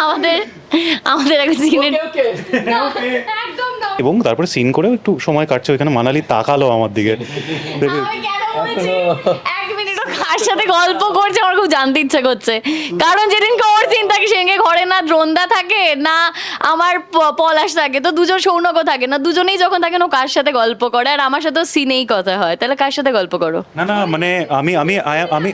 আমাদের আমাদের একটা সিনের এবং তারপরে সিন করেও একটু সময় কাটছে ওইখানে মানালি তাকালো আমার দিকে। কার সাথে গল্প করছে আমার খুব জানতে ইচ্ছে করছে। কারণ যেদিনকে ওর সিন থাকে সেদিনকে ঘরে না দ্রোন্দা থাকে না আমার পলাশ থাকে তো দুজন সৌনকও থাকে না দুজনেই যখন থাকেন ও কার সাথে গল্প করে আর আমার সাথেও সিনেই কথা হয়। তাহলে কার সাথে গল্প করো? না না মানে আমি আমি আমি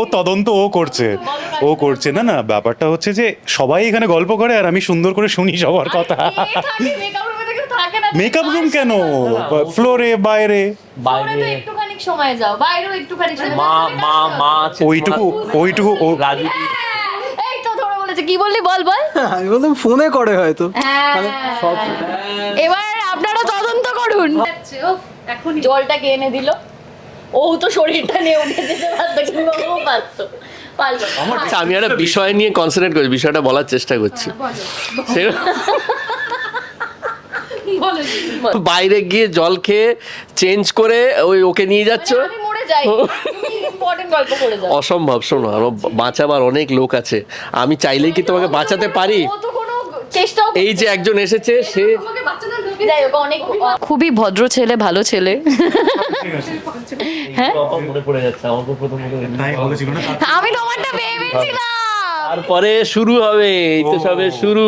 ও তদন্ত ও করছে ও করছে। না না ব্যাপারটা হচ্ছে যে সবাই এখানে গল্প করে আর আমি সুন্দর করে শুনি সবার কথা। মেকআপ রুম কেন? ফ্লোরে বাইরে। বাইরে একটুখানি সময় যাও। বাইরেও একটুখানি মা মা মা আছে ওইটুকু ওইটুকু ও রাজু এই তো ধরে বলেছে। কি বললি? বল বল। আমি বললাম ফোনে করে হয়তো। হ্যাঁ। এবার আপনারা তদন্ত করুন। এখনই। জলটা কে এনে দিল? ও তো শরীরটা নিয়ে উঠে যেতে পারতো কিংবা ও পারতো। আচ্ছা আমি একটা বিষয় নিয়ে কনসেন্ট্রেট করছি বিষয়টা বলার চেষ্টা করছি। বাইরে গিয়ে জল খেয়ে চেঞ্জ করে ওই ওকে নিয়ে যাচ্ছ? মানে আমি মরে যাই। তুমি ইম্পর্টেন্ট গল্প করে যাও। অসম্ভব শোনো আমার বাঁচাবার অনেক লোক আছে। আমি চাইলেই কি তোমাকে বাঁচাতে পারি? ও তো কোনো চেষ্টাও এই যে একজন এসেছে সে খুবই ভদ্র ছেলে ভালো ছেলে। হ্যাঁ? পড়ে যাচ্ছে আমার প্রথম বলেছিল না? আমি তোমারটা ভেবেছিলাম। তারপরে শুরু হবে এই তো সবে শুরু।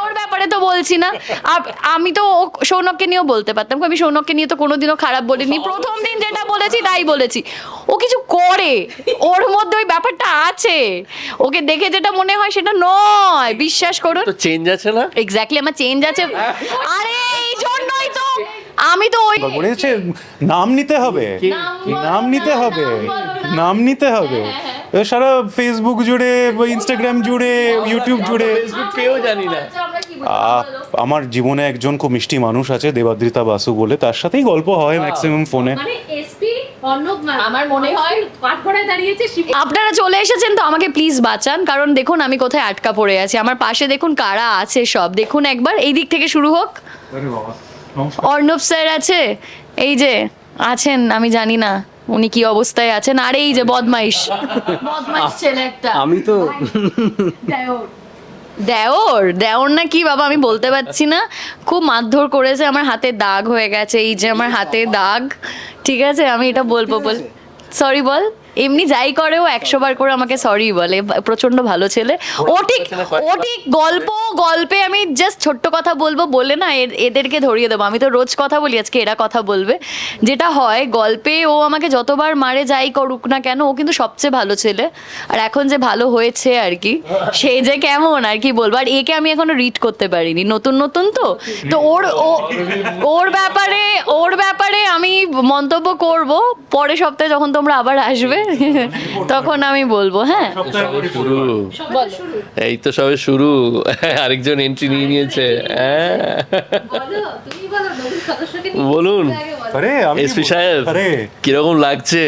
ওর ব্যাপারে তো বলছি না। আপ- আমি তো ও সৌনককে নিয়েও বলতে পারতাম আমি সৌনককে নিয়ে তো কোনোদিনও খারাপ বলিনি। প্রথম দিন যেটা বলেছি তাই বলেছি। ও কিছু করে ওর মধ্যে ওই ব্যাপারটা আছে। ওকে দেখে যেটা মনে হয় সেটা নয় বিশ্বাস করুন। তো চেঞ্জ আছে না? এক্স্যাক্টলি আমার চেঞ্জ আছে। আরে আমি তো ওই বলেছে নাম নিতে হবে। নাম নিতে হবে। নাম নিতে হবে। সারা ফেসবুক জুড়ে ইনস্টাগ্রাম জুড়ে ইউটিউব জুড়ে কেউ জানি না। আহ, আমার জীবনে একজন খুব মিষ্টি মানুষ আছে দেবাদ্রিতা বাসু বলে। তার সাথেই গল্প হয় ম্যাক্সিমাম ফোনে মানে এসপি অর্ণব না আমার মনে হয় দাঁড়িয়েছে আপনারা চলে এসেছেন তো আমাকে প্লিজ বাঁচান কারণ দেখুন আমি কোথায় আটকা পড়ে আছি। আমার পাশে দেখুন কারা আছে সব। দেখুন একবার এই দিক থেকে শুরু হোক। অর্ণব স্যার আছে? এই যে আছেন আমি জানি না উনি কি অবস্থায় আছেন। আর এই যে বদমাইশ। বদমাইশ ছেলে একটা। আমি তো দেওর। দেওর? না কি বাবা? আমি বলতে পারছি না। খুব মারধর করেছে আমার হাতে দাগ হয়ে গেছে। এই যে আমার হাতে দাগ। ঠিক আছে আমি এটা বলব বল সরি বল। এমনি যাই করেও একশো বার করে আমাকে সরি বলে প্রচণ্ড ভালো ছেলে। ও ঠিক ও ঠিক গল্প গল্পে আমি জাস্ট ছোট্ট কথা বলব বলে না এদেরকে ধরিয়ে দেবো। আমি তো রোজ কথা বলি আজকে এরা কথা বলবে। যেটা হয় গল্পে ও আমাকে যতবার মারে যাই করুক না কেন ও কিন্তু সবচেয়ে ভালো ছেলে। আর এখন যে ভালো হয়েছে আর কি সে যে কেমন আর কি বলব। আর একে আমি এখনও রিড করতে পারিনি নতুন নতুন তো। তো ওর ও- ওর ব্যাপারে ওর ব্যাপারে আমি মন্তব্য করব পরের সপ্তাহে যখন তোমরা আবার আসবে। তখন আমি বলব হ্যাঁ শুরু এই তো সবে শুরু আরেকজন এন্ট্রি নিয়ে নিয়েছে হ্যাঁ। বলুন। আরে এসপি সাহেব আরে। কীরকম লাগছে?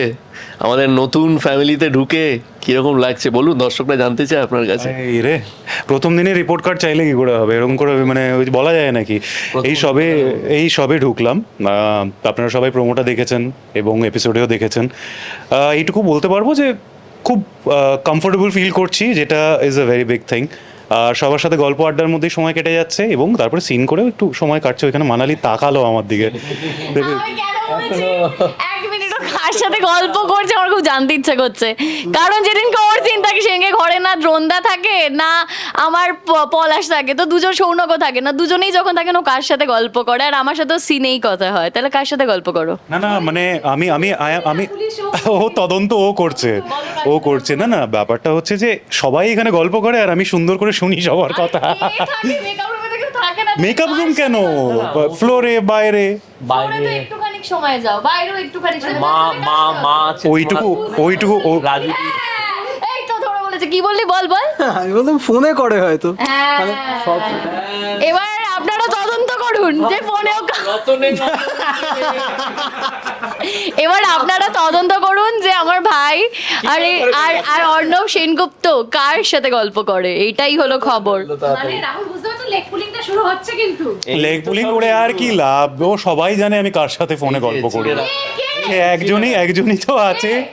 আমাদের নতুন ফ্যামিলিতে ঢুকে কীরকম লাগছে? বলুন দর্শকরা জানতে চায় আপনার কাছে। রে প্রথম দিনে রিপোর্ট কার্ড চাইলে কি করে হবে? এরকম করে মানে বলা যায় নাকি? এই সবে এই সবে ঢুকলাম। আপনারা সবাই প্রোমোটা দেখেছেন এবং এপিসোডেও দেখেছেন। এইটুকু বলতে পারব যে খুব কমফোর্টেবল ফিল করছি যেটা is a very big thing সবার সাথে গল্প আড্ডার মধ্যেই সময় কেটে যাচ্ছে এবং তারপরে সিন করেও একটু সময় কাটছে ওইখানে মানালি তাকালো আমার দিকে। কার সাথে গল্প করছে আমার খুব জানতে ইচ্ছে করছে। কারণ যেদিনকে ওর সিন থাকে সেদিনকে ঘরে না দ্রোন্দা থাকে না আমার পলাশ থাকে তো দুজন সৌনকও থাকে না দুজনেই যখন থাকেন ও কার সাথে গল্প করে আর আমার সাথেও সিনেই কথা হয়। তাহলে কার সাথে গল্প করো? না না মানে আমি আমি আমি ও তদন্ত ও করছে। ও করছে। না না ব্যাপারটা হচ্ছে যে সবাই এখানে গল্প করে আর আমি সুন্দর করে শুনি সবার কথা। মেকআপ রুম কেন? ফ্লোরে বাইরে। বাইরে। একটুখানি সময় যাও বাইরেও একটুখানি মা মা মা ওইটুকু ওইটুকু ও রাজু এই তো ধরে বলেছে কি বললি? বল বল। আমি বললাম ফোনে করে হয়তো। হ্যাঁ। এবার আপনারা তদন্ত করুন যে ফোনেও এবার আপনারা তদন্ত করুন যে আমার ভাই আর এ- আর আর অর্ণব সেনগুপ্ত কার সাথে গল্প করে? এটাই হলো খবর। মানে রাহুল বুঝতে পারছ লেগ পুলিংটা শুরু হচ্ছে কিন্তু। লেগ পুলিং করে আর কি লাভ? ও সবাই জানে আমি কার সাথে ফোনে গল্প করি। ছেলেরা- একজনই একজনই তো আছে।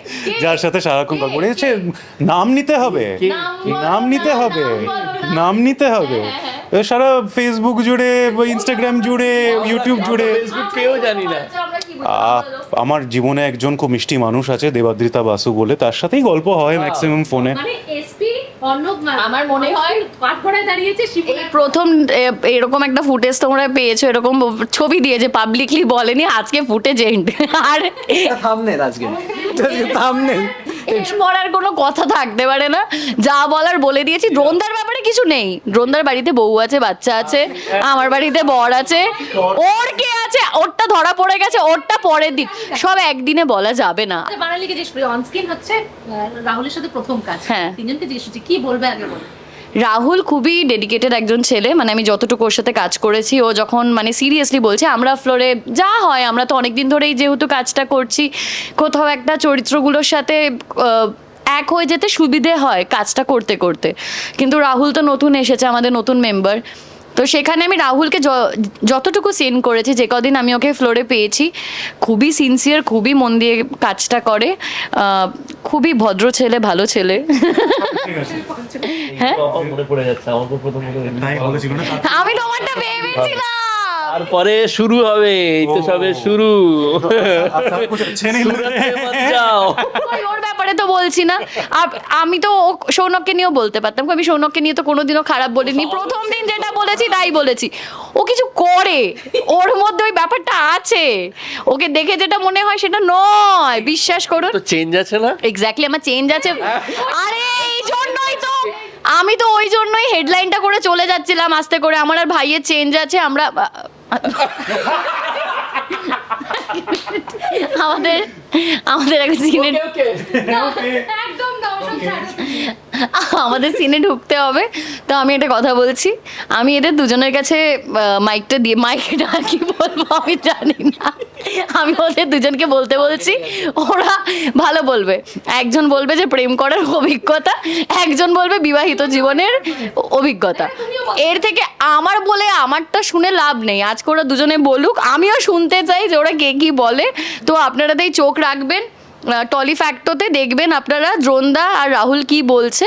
যার সাথে সারাক্ষণ গল্প করে। সে নাম নিতে হবে। নাম নিতে হবে। নাম নিতে হবে। এ সারা ফেসবুক জুড়ে ইনস্টাগ্রাম জুড়ে ইউটিউব জুড়ে। ফেসবুক কেউ জানি না। আমার জীবনে একজন খুব মিষ্টি মানুষ আছে দেবাদ্রিতা বাসু বলে। তার সাথেই গল্প হয় ম্যাক্সিমাম ফোনে মানে আমার মনে হয় দাঁড়িয়েছে প্রথম এরকম একটা ফুটেজ তোমরা পেয়েছ এরকম ছবি দিয়েছে পাবলিকলি বলেনি আজকে ফুটেজ এন্ড আর থামনেল আজকে। আজকে থামনেল এরপর আর কোনো কথা থাকতে পারে না। যা বলার বলে দিয়েছি। দ্রোনদার ব্যাপারে কিছু নেই। দ্রোনদার বাড়িতে বউ আছে বাচ্চা আছে আমার বাড়িতে বর আছে। ওর কে আছে? ওরটা ধরা পড়ে গেছে ওরটা পরের দিন। সব একদিনে বলা যাবে না। বাঙালিকে জিজ্ঞেস করি অনস্ক্রিন হচ্ছে রাহুলের সাথে প্রথম কাজ। হ্যাঁ। তিনজনকে জিজ্ঞেস করছি কি বলবে আগে বল। রাহুল খুবই ডেডিকেটেড একজন ছেলে মানে আমি যতটুকু ওর সাথে কাজ করেছি, ও যখন মানে সিরিয়াসলি বলছে, আমরা ফ্লোরে যা হয়, আমরা তো অনেকদিন ধরেই যেহেতু কাজটা করছি, কোথাও একটা চরিত্রগুলোর সাথে এক হয়ে যেতে সুবিধে হয় কাজটা করতে করতে। কিন্তু রাহুল তো নতুন এসেছে, আমাদের নতুন মেম্বার তো সেখানে আমি রাহুলকে য- যতটুকু সিন করেছি যে কদিন আমি ওকে ফ্লোরে পেয়েছি খুবই সিনসিয়ার খুবই মন দিয়ে কাজটা করে খুবই ভদ্র ছেলে ভালো ছেলে। হ্যাঁ? আমি তোমারটা ভেবেছিলাম তারপরে শুরু হবে এই তো সবে শুরু। সুরতে মত যাও। বলছি না। আমি তো ও- সৌনককে নিয়েও বলতে পারতাম। আমি সৌনককে নিয়ে তো কোনোদিনও খারাপ বলিনি। প্রথম দিন যেটা বলেছি তাই বলেছি। ও কিছু করে। ওর মধ্যে ওই ব্যাপারটা আছে। ওকে দেখে যেটা মনে হয় সেটা নয়। বিশ্বাস করুন। তো চেঞ্জ আছে না? এক্স্যাক্টলি আমার চেঞ্জ আছে। আরে এই জন্যই তো। আমি তো ওই জন্যই হেডলাইনটা করে চলে যাচ্ছিলাম আস্তে করে। আমার আর ভাইয়ের চেঞ্জ আছে। আমরা আমাদের আমাদের একটা সিনের একদম। আমাদের সিনে ঢুকতে হবে। তো আমি একটা কথা বলছি। আমি এদের দুজনের কাছে মাইকটা দিয়ে মাইকটা কি বলব আমি জানি না। আমি ওদের দুজনকে বলতে বলছি, ওরা ভালো বলবে। একজন বলবে যে প্রেম করার অভিজ্ঞতা, একজন বলবে বিবাহিত জীবনের অভিজ্ঞতা। এর থেকে আমার বলে আমারটা শুনে লাভ নেই। আজকে ওরা দুজনে বলুক, আমিও শুনতে চাই যে ওরা কে কি বলে। তো আপনারা তাই চোখ রাখবেন। টলি ফ্যাক্টোতে দেখবেন আপনারা দ্রোনদা আর রাহুল কি বলছে।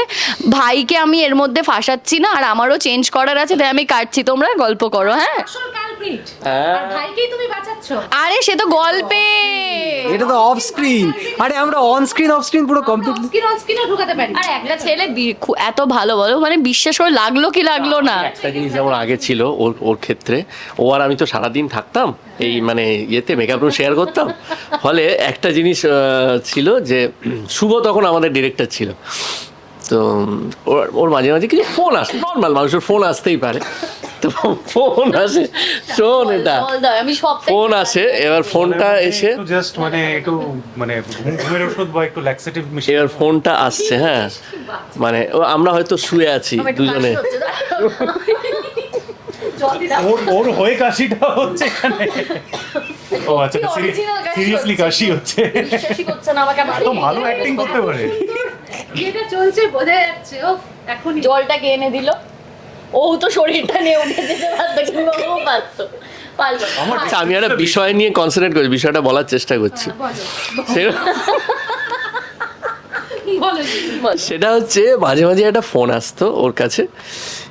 ভাইকে আমি এর মধ্যে ফাঁসাচ্ছি না, আর আমারও চেঞ্জ করার আছে, তাই আমি কাটছি। তোমরা গল্প করো হ্যাঁ? আসল হ্যাঁ। আর ভাইকেই তুমি বাঁচাচ্ছ? আরে সে তো গল্পে। এটা তো অফ স্ক্রিন আরে আমরা অন স্ক্রিন অফ স্ক্রিন পুরো কমপ্লিটলি অনস্ক্রিন অনস্ক্রিনও ঢুকাতে পারি। আর একটা ছেলে বি- খু- এত ভালো বলো মানে বিশ্বাস করে লাগল কি লাগল না? একটা জিনিস যেমন আগে ছিল ওর ওর ক্ষেত্রে ও আর আমি তো সারাদিন থাকতাম এই মানে ইয়েতে মেকআপ রুম শেয়ার করতাম। ফলে একটা জিনিস আহ, ছিল যে উম, শুভ তখন আমাদের ডিরেক্টর ছিল। তো উম, ওর ওর মাঝে মাঝে কিছু ফোন আসে নর্মাল মানুষের ফোন আসতেই পারে। তো ফোন আসে শোন এটা। আমি সব ফোন আসে এবার ফোনটা এসে জাস্ট মানে একটু মানে ঘুমের ওষুধ বা একটু ল্যাক্সেটিভ মিশিয়ে এবার ফোনটা আসছে হ্যাঁ। মানে ও আমরা হয়তো শুয়ে আছি দুজনে। ওর ওর হয়ে কাশিটা হচ্ছে এখানে। ও আচ্ছা সিরিয়াসলি হচ্ছে। কাশি হচ্ছে। তো ভালো অ্যাক্টিং করতে পারে। যেটা চলছে বোঝা যাচ্ছে ও এখনই। জলটা কে এনে দিল। ও তো শরীরটা নিয়ে উঠে যেতে পারতো কিন্তু ও পারতো। আচ্ছা আমি একটা বিষয় নিয়ে কনসেন্ট্রেট করছি বিষয়টা বলার চেষ্টা করছি। বলো। সেটা সেটা হচ্ছে মাঝে মাঝে একটা ফোন আসতো ওর কাছে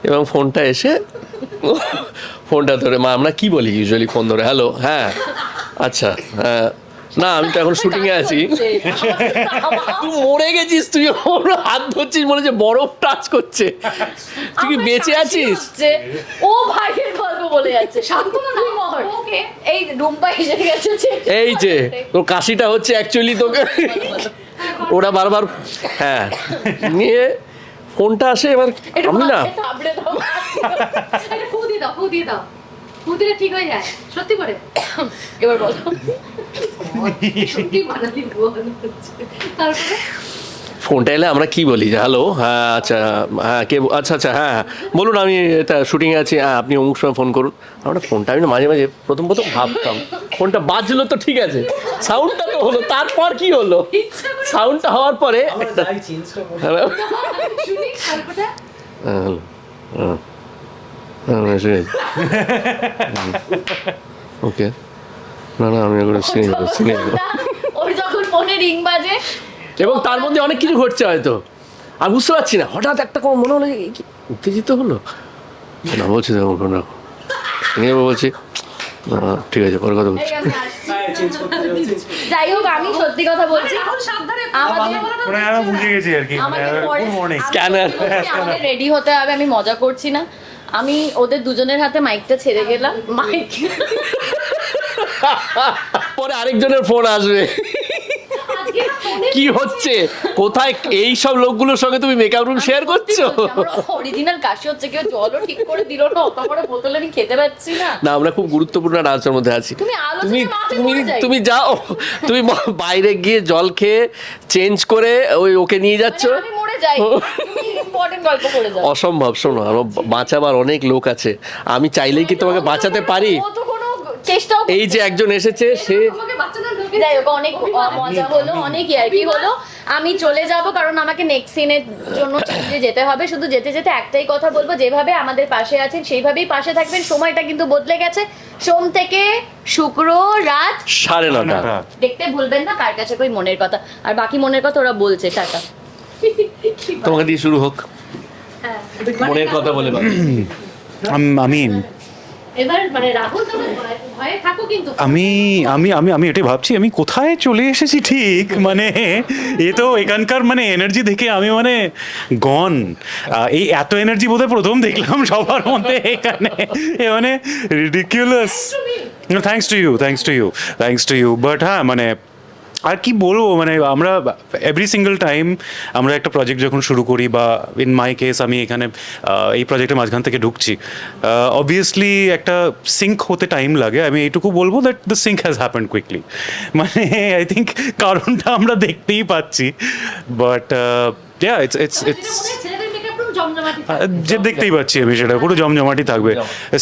এবং ফোনটা এসে ফোনটা ধরে মা আমরা কি বলি? ইউজুয়ালি ফোন ধরে হ্যালো হ্যাঁ আচ্ছা হ্যাঁ না আমি তো এখন শুটিংয়ে আছি। তুই মরে গেছিস তুই ওর হাত ধরছিস মনে হচ্ছে বরফ টাচ করছে। তুই কি বেঁচে আছিস? যে ও ভাইয়ের গল্প বলে যাচ্ছে। শান্তনু মহর। ওকে এই রুম্পা এসে গেছে যে। এই যে তোর কাশিটা হচ্ছে অ্যাকচুয়ালি তোকে। ওরা বারবার হ্যাঁ নিয়ে ফোনটা আসে এবার আমি না। দাও। একটা ফু দিয়ে দাও ফু দিয়ে দাও। ফু দিলে ঠিক হয়ে যায় সত্যি করে। এবার বলো। ফোনটা এলে আমরা কি বলি যে হ্যালো হ্যাঁ আচ্ছা হ্যাঁ কে আচ্ছা আচ্ছা হ্যাঁ বলুন আমি এটা শুটিংয়ে আছি হ্যাঁ আপনি অমুক সময় ফোন করুন আমরা ফোনটা আমি না মাঝে মাঝে প্রথম প্রথম ভাবতাম ফোনটা বাজলো তো ঠিক আছে সাউন্ডটা তো হলো তারপর কি হলো সাউন্ডটা হওয়ার পরে একটা হ্যালো হ্যাঁ, হ্যাঁ হ্যাঁ ওকে না না আমি এখন সিনে যাব সিনে যাব কানে রিং বাজে। এবং তার মধ্যে অনেক কিছু ঘটছে হয়তো। আমি বুঝতে পারছি না হঠাৎ একটা কোনো মনে হলো কি উত্তেজিত হলো? না বলছি তো কোনো নিয়ে বলছি ঠিক আছে পরে কথা বলছি। আসছি। যাই হোক আমি সত্যি কথা বলছি। আমাদের মানে বুঝে গেছি আর কি. আমাদের রেডি হতে হবে আমি মজা করছি না। আমি ওদের দুজনের হাতে মাইকটা ছেড়ে গেলাম। মাইক পরে আরেকজনের ফোন আসবে। কি হচ্ছে? কোথায় এই সব লোকগুলোর সঙ্গে তুমি মেকআপ রুম শেয়ার করছ? অরিজিনাল কাশি হচ্ছে কেউ জলও ঠিক করে দিল না অত বড় বোতল আমি খেতে পাচ্ছি না। না আমরা খুব গুরুত্বপূর্ণ রাজ্যের মধ্যে আছি। তুমি তুমি তুমি যাও তুমি বাইরে গিয়ে জল খেয়ে চেঞ্জ করে ওই ওকে নিয়ে যাচ্ছ। মানে যাও। অসম্ভব শোনো আরও বাঁচাবার অনেক লোক আছে। আমি চাইলেই কি তোমাকে বাঁচাতে পারি? চেষ্টাও এই যে একজন এসেছে সে যাই হোক অনেক মজা হলো অনেক ইয়ার্কি হলো। আমি চলে যাব কারণ আমাকে নেক্সট সিনের জন্য চেঞ্জে যেতে হবে। শুধু যেতে যেতে একটাই কথা বলব যেভাবে আমাদের পাশে আছেন সেইভাবেই পাশে থাকবেন। সময়টা কিন্তু বদলে গেছে। সোম থেকে শুক্র রাত সাড়ে নটা। দেখতে ভুলবেন না কার কাছে কই মনের কথা। আর বাকি মনের কথা ওরা বলছে টাটা। তোমাকে দিয়ে শুরু হোক। হ্যাঁ। মনের কথা বলে আমি এবার মানে রাহুল ভয়ে- ভয়ে থাকো কিন্তু। আমি আমি আমি আমি এটাই ভাবছি আমি কোথায় চলে এসেছি ঠিক? মানে এ তো এখানকার মানে এনার্জি দেখে আমি মানে গন এই এত এনার্জি বোধহয় প্রথম দেখলাম সবার মধ্যে এখানে। এ মানে ridiculous thanks to you thanks to you thanks to you but হ্যাঁ মানে আর কি বলব মানে আমরা এভরি সিঙ্গেল টাইম আমরা একটা প্রজেক্ট যখন শুরু করি বা ইন মাই কেস আমি এখানে এই প্রজেক্টের মাঝখান থেকে ঢুকছি অবভিয়াসলি একটা সিঙ্ক হতে টাইম লাগে। আমি এইটুকু বলব that the sync has happened quickly মানে আই থিঙ্ক কারণটা আমরা দেখতেই পাচ্ছি। But yeah it's it's it's যে দেখতেই পাচ্ছি আমি সেটা পুরো জমজমাটি থাকবে।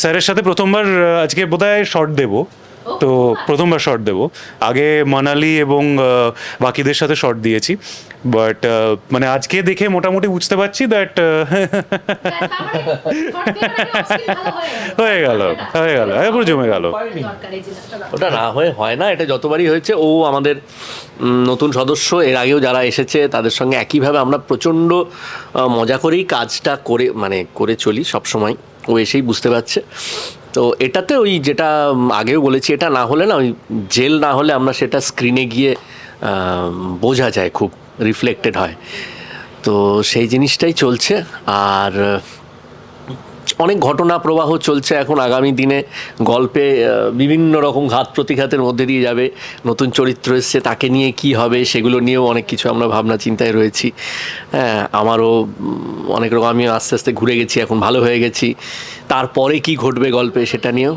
স্যারের সাথে প্রথমবার আজকে বোধহয় শর্ট দেবো। তো প্রথমবার শর্ট দেবো। আগে মানালি এবং বাকিদের সাথে শর্ট দিয়েছি। বাট মানে আজকে দেখে মোটামুটি বুঝতে পারছি দ্যাট হয়ে গেল। হয়ে গেল পুরো জমে গেল। ওটা না হয়ে হয় না এটা যতবারই হয়েছে ও আমাদের নতুন সদস্য এর আগেও যারা এসেছে তাদের সঙ্গে একইভাবে আমরা প্রচণ্ড মজা করেই কাজটা করে মানে করে চলি সবসময়। ও এসেই বুঝতে পারছে। তো এটাতে ওই যেটা আগেও বলেছি, এটা না হলে না, ওই জেল না হলে আমরা সেটা স্ক্রিনে গিয়ে বোঝা যায়, খুব রিফ্লেক্টেড হয়। তো সেই জিনিসটাই চলছে। আর অনেক ঘটনা প্রবাহ চলছে এখন আগামী দিনে। গল্পে বিভিন্ন রকম ঘাত প্রতিঘাতের মধ্যে দিয়ে যাবে। নতুন চরিত্র এসছে, তাকে নিয়ে কি হবে সেগুলো নিয়েও অনেক কিছু আমরা ভাবনা চিন্তায় রয়েছি। হ্যাঁ আমারও অনেক রকম আমি আস্তে আস্তে ঘুরে গেছি, এখন ভালো হয়ে গেছি। তারপরে কি ঘটবে গল্পে সেটা নিয়েও?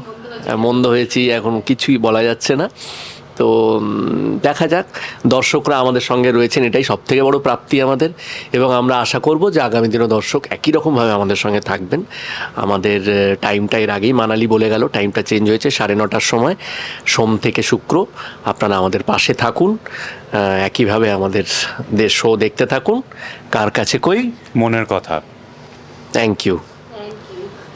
মন্দ হয়েছি, এখন কিছুই বলা যাচ্ছে না। তো দেখা যাক। দর্শকরা আমাদের সঙ্গে রয়েছেন এটাই সব থেকে বড় প্রাপ্তি আমাদের। এবং আমরা আশা করব যে আগামী দিনও দর্শক একই রকমভাবে আমাদের সঙ্গে থাকবেন। আমাদের টাইমটা এর আগেই মানালি বলে গেল টাইমটা চেঞ্জ হয়েছে সাড়ে নটার সময় সোম থেকে শুক্র। আপনারা আমাদের পাশে থাকুন একইভাবে আমাদের শো দেখতে থাকুন। কার কাছে কই? মনের কথা। Thank you